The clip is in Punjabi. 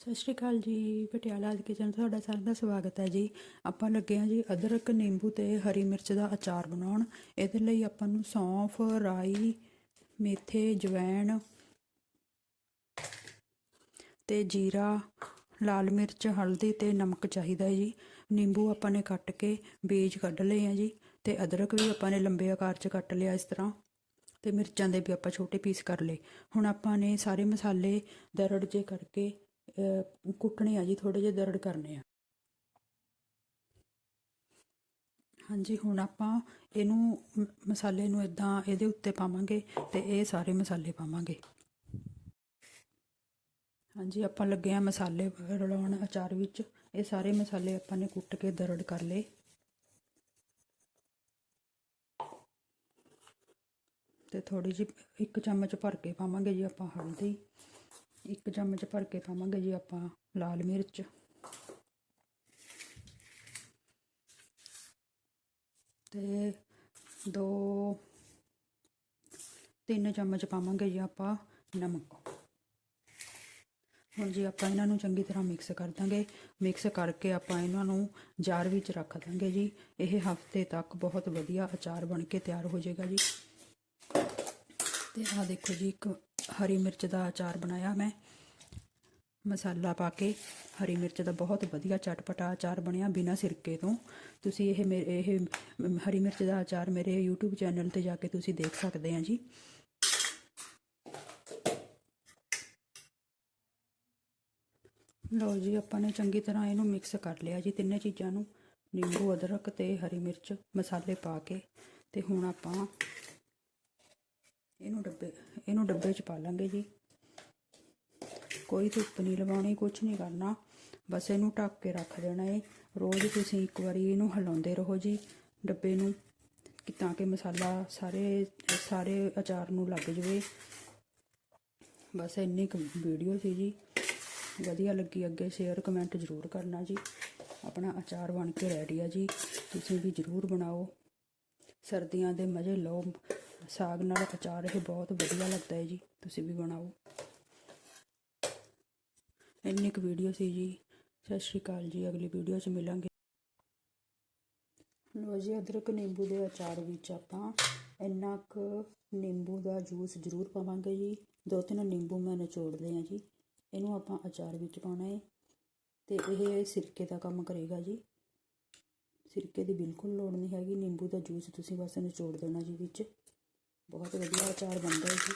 ਸਤਿ ਸ਼੍ਰੀ ਅਕਾਲ ਜੀ, ਪਟਿਆਲਾ ਕਿਚਨ ਤੁਹਾਡਾ ਸਾਰਿਆਂ ਦਾ ਸਵਾਗਤ ਹੈ ਜੀ। ਆਪਾਂ ਲੱਗੇ ਹਾਂ ਜੀ ਅਦਰਕ, ਨਿੰਬੂ ਤੇ ਹਰੀ ਮਿਰਚ ਦਾ ਅਚਾਰ ਬਣਾਉਣ। ਇਹਦੇ ਲਈ ਆਪਾਂ ਨੂੰ ਸੌਂਫ, ਰਾਈ, ਮੇਥੇ, ਜਵੈਣ ਤੇ ਜੀਰਾ, ਲਾਲ ਮਿਰਚ, ਹਲਦੀ ਤੇ ਨਮਕ ਚਾਹੀਦਾ ਹੈ ਜੀ। ਨਿੰਬੂ ਆਪਾਂ ਨੇ ਕੱਟ ਕੇ ਬੀਜ ਕੱਢ ਲਏ ਆ ਜੀ ਤੇ ਅਦਰਕ ਵੀ ਆਪਾਂ ਨੇ ਲੰਬੇ ਆਕਾਰ 'ਚ ਕੱਟ ਲਿਆ ਇਸ ਤਰ੍ਹਾਂ ਤੇ ਮਿਰਚਾਂ ਦੇ ਵੀ ਆਪਾਂ ਛੋਟੇ ਪੀਸ ਕਰ ਲਏ। ਹੁਣ ਆਪਾਂ ਨੇ ਸਾਰੇ ਮਸਾਲੇ ਦਰੜ ਜੇ ਕਰਕੇ ਕੁੱਟਣੇ ਆ ਜੀ ਥੋੜੇ ਜਿਹੇ ਦਰੜ ਕਰਨੇ ਆ। ਹਾਂਜੀ, ਹੁਣ ਆਪਾਂ ਇਹਨੂੰ ਮਸਾਲੇ ਨੂੰ ਇਦਾਂ ਇਹਦੇ ਉੱਤੇ ਪਾਵਾਂਗੇ ਤੇ ਇਹ ਸਾਰੇ ਮਸਾਲੇ ਪਾਵਾਂਗੇ। ਹਾਂਜੀ, ਆਪਾਂ ਲੱਗੇ ਆ ਮਸਾਲੇ ਰਲਾਉਣ ਅਚਾਰ ਵਿੱਚ। ਇਹ ਸਾਰੇ ਮਸਾਲੇ ਆਪਾਂ ਨੇ ਕੁੱਟ ਕੇ ਦਰੜ ਕਰ ਲਏ। ਤੇ ਥੋੜੀ ਜਿਹੀ ਇੱਕ ਚਮਚ ਭਰ ਕੇ ਪਾਵਾਂਗੇ ਜੀ ਆਪਾਂ ਹਲਦੀ। ਇੱਕ ਚਮਚ ਭਰ ਕੇ ਪਾਵਾਂਗੇ ਜੀ ਆਪਾਂ ਲਾਲ ਮਿਰਚ। ਤੇ ਦੋ, ਤਿੰਨ ਚਮਚ ਪਾਵਾਂਗੇ ਜੀ ਆਪਾਂ ਨਮਕ। ਹੁਣ ਜੀ ਆਪਾਂ ਇਹਨਾਂ ਨੂੰ ਚੰਗੀ ਤਰ੍ਹਾਂ ਮਿਕਸ ਕਰ ਦਾਂਗੇ। ਮਿਕਸ ਕਰਕੇ ਆਪਾਂ ਇਹਨਾਂ ਨੂੰ ਜਾਰ ਵਿੱਚ ਰੱਖ ਦਾਂਗੇ ਜੀ। ਇਹ ਹਫ਼ਤੇ ਤੱਕ ਬਹੁਤ ਵਧੀਆ ਅਚਾਰ ਬਣ ਕੇ ਤਿਆਰ ਹੋ ਜਾਏਗਾ ਜੀ। ਤੇ ਆਹ ਦੇਖੋ ਜੀ ਇੱਕ ਹਰੀ ਮਿਰਚ ਦਾ ਅਚਾਰ ਬਣਾਇਆ ਮੈਂ। ਮਸਾਲਾ ਪਾ ਕੇ ਹਰੀ ਮਿਰਚ ਦਾ ਬਹੁਤ ਵਧੀਆ ਚਟਪਟਾ ਅਚਾਰ ਬਣਿਆ ਬਿਨਾਂ ਸਿਰਕੇ ਤੋਂ। ਤੁਸੀਂ ਇਹ ਮੇਰੇ ਇਹ ਹਰੀ ਮਿਰਚ ਦਾ ਅਚਾਰ ਮੇਰੇ YouTube ਚੈਨਲ ਤੇ ਜਾ ਕੇ ਤੁਸੀਂ ਦੇਖ ਸਕਦੇ ਆ ਜੀ। ਲਓ ਜੀ, ਆਪਾਂ ਨੇ ਚੰਗੀ ਤਰ੍ਹਾਂ ਇਹਨੂੰ ਮਿਕਸ ਕਰ ਲਿਆ ਜੀ ਤਿੰਨੇ ਚੀਜ਼ਾਂ ਨੂੰ। ਨਿੰਬੂ, ਅਦਰਕ ਤੇ ਹਰੀ ਮਿਰਚ, ਮਸਾਲੇ ਪਾ ਕੇ। ਤੇ ਹੁਣ ਆਪਾਂ ਇਹਨੂੰ ਡੱਬੇ ਇਹਨੂੰ ਡੱਬੇ 'ਚ ਪਾ ਲਾਂਗੇ ਜੀ। ਕੋਈ ਧੁੱਪ ਨਹੀਂ ਲਵਾਉਣੀ ਕੁਝ ਨਹੀਂ ਕਰਨਾ। ਬਸ ਇਹਨੂੰ ਢੱਕ ਕੇ ਰੱਖ ਦੇਣਾ ਏ। ਰੋਜ਼ ਤੁਸੀਂ ਇੱਕ ਵਾਰੀ ਇਹਨੂੰ ਹਿਲਾਉਂਦੇ ਰਹੋ ਜੀ ਡੱਬੇ ਨੂੰ, ਕਿ ਤਾਂ ਕਿ ਮਸਾਲਾ ਸਾਰੇ ਸਾਰੇ ਅਚਾਰ ਨੂੰ ਲੱਗ ਜਵੇ। ਬਸ ਇੰਨੀ ਕੁ ਵੀਡੀਓ ਸੀ ਜੀ। ਵਧੀਆ ਲੱਗੀ ਅੱਗੇ ਸ਼ੇਅਰ ਕਮੈਂਟ ਜ਼ਰੂਰ ਕਰਨਾ ਜੀ। ਆਪਣਾ ਅਚਾਰ ਬਣ ਕੇ ਰੈਡੀ ਆ ਜੀ। ਤੁਸੀਂ ਵੀ ਜ਼ਰੂਰ ਬਣਾਓ। ਸਰਦੀਆਂ ਦੇ ਮਜ਼ੇ ਲਓ। ਸਾਗ ਨਾਲ ਅਚਾਰ, ਇਹ ਬਹੁਤ ਵਧੀਆ ਲੱਗਦਾ ਹੈ ਜੀ। ਤੁਸੀਂ ਵੀ ਬਣਾਓ। ਇੰਨੀ ਕੁ ਵੀਡੀਓ ਸੀ ਜੀ। ਸਤਿ ਸ਼੍ਰੀ ਅਕਾਲ ਜੀ। ਅਗਲੀ ਵੀਡੀਓ 'ਚ ਮਿਲਾਂਗੇ। ਲੋ ਜੀ, ਅਦਰਕ, ਨਿੰਬੂ ਦੇ ਅਚਾਰ ਵਿੱਚ ਆਪਾਂ ਇੰਨਾ ਕੁ ਨਿੰਬੂ ਦਾ ਜੂਸ ਜ਼ਰੂਰ ਪਾਵਾਂਗੇ ਜੀ। ਦੋ ਤਿੰਨ ਨਿੰਬੂ ਮੈਂ ਨਿਚੋੜਦੇ ਆ ਜੀ। ਇਹਨੂੰ ਆਪਾਂ ਅਚਾਰ ਵਿੱਚ ਪਾਉਣਾ ਹੈ। ਤੇ ਇਹ ਸਿਰਕੇ ਦਾ ਕੰਮ ਕਰੇਗਾ ਜੀ। ਸਿਰਕੇ ਦੀ ਬਿਲਕੁਲ ਲੋੜ ਨਹੀਂ ਹੈਗੀ। ਨਿੰਬੂ ਦਾ ਜੂਸ ਤੁਸੀਂ ਬਸ ਨਿਚੋੜ ਦੇਣਾ ਜੀ ਵਿੱਚ। ਬਹੁਤ ਵਧੀਆ ਅਚਾਰ ਬਣਦਾ ਹੈ ਜੀ